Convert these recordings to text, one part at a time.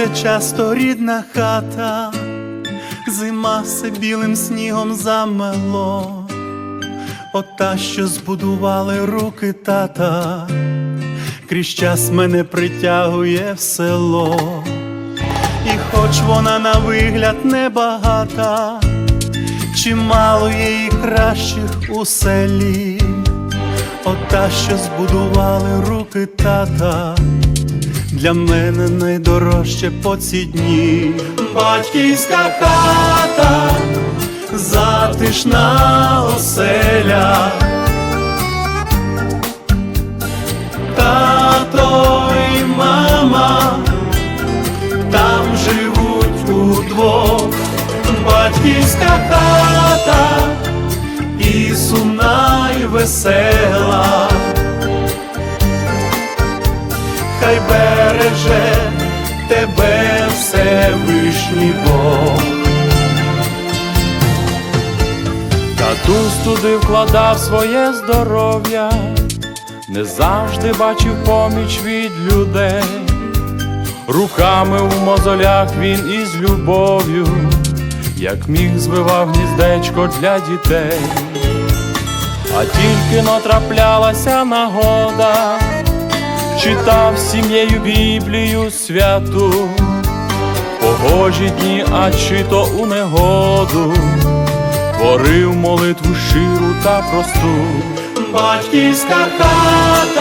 Пригадується часто рідна хата, зима все білим снігом замело, ота, що збудували руки тата, крізь час мене притягує в село, і хоч вона на вигляд небагата, чимало і кращих у селі, ота, що збудували руки тата для мене найдорожче по ці дні. Батьківська хата, затишна оселя. Хай береже тебе Всевишній Бог. Татусь туди вкладав своє здоров'я, не завжди бачив поміч від людей, руками в мозолях він із любов'ю, як міг звивав гніздечко для дітей, а тільки натраплялася нагода, читав сім'єю Біблію святу, погожі дні, а чи то у негоду творив молитву щиру та просту. Батьківська хата,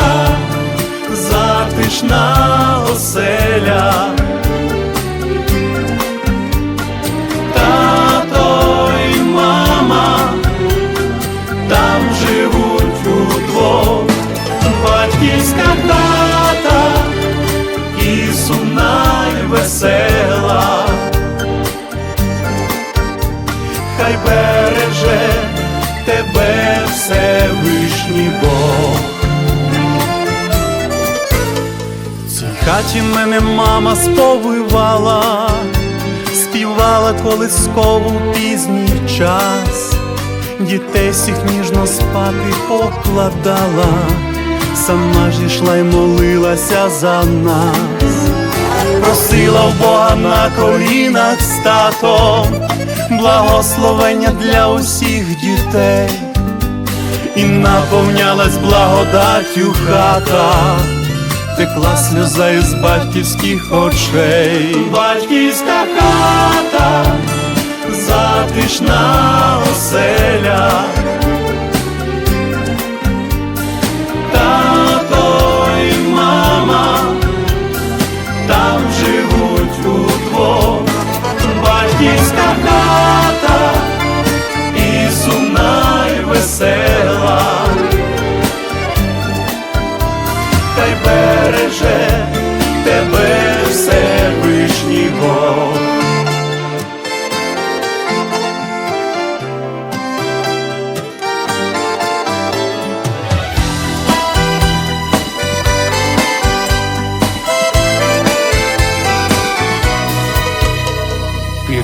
цій хаті мене мама сповивала, співала колискову пізній час, дітей всіх ніжно спати покладала, сама ж ішла й молилася за нас. Просила в Бога на колінах з татом, благословення для усіх дітей, і наповнялась благодаттю хата, текла сльоза із батьківських очей. Батьківська хата, затишна оселя. Тато і мама там живуть удвох, батьківська хата і сумна, і весела,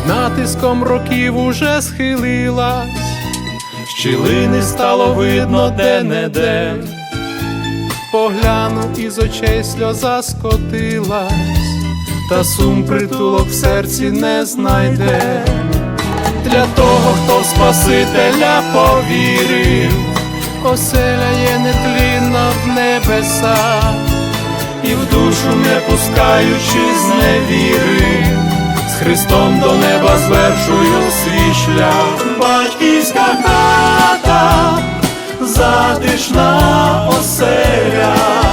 Натиском років уже схилилась, Щілини стало видно де-не-де, поглянув із очей сльоза скотилась, та сум притулок в серці не знайде. Для того, хто в Спасителя повірив, оселя є нетлінна в небесах, і в душу не пускаючи з невіри, Христом до неба звершую свій шлях. Батьківська хата, затишна оселя.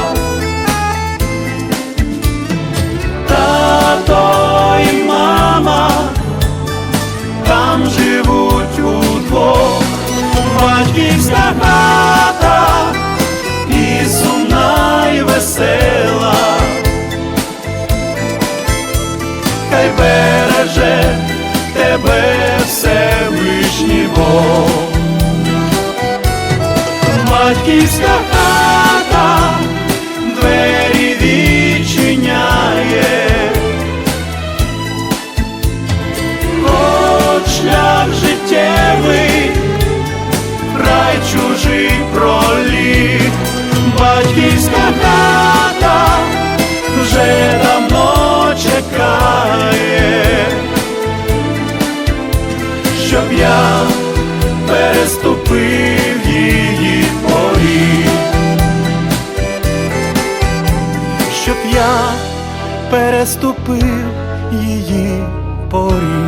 Всевишній Бог. Батьківська хата двері відчиняє, Хоч шлях життєвий, край чужий проліг, батьківська хата переступив її поріг, щоб я переступив її поріг.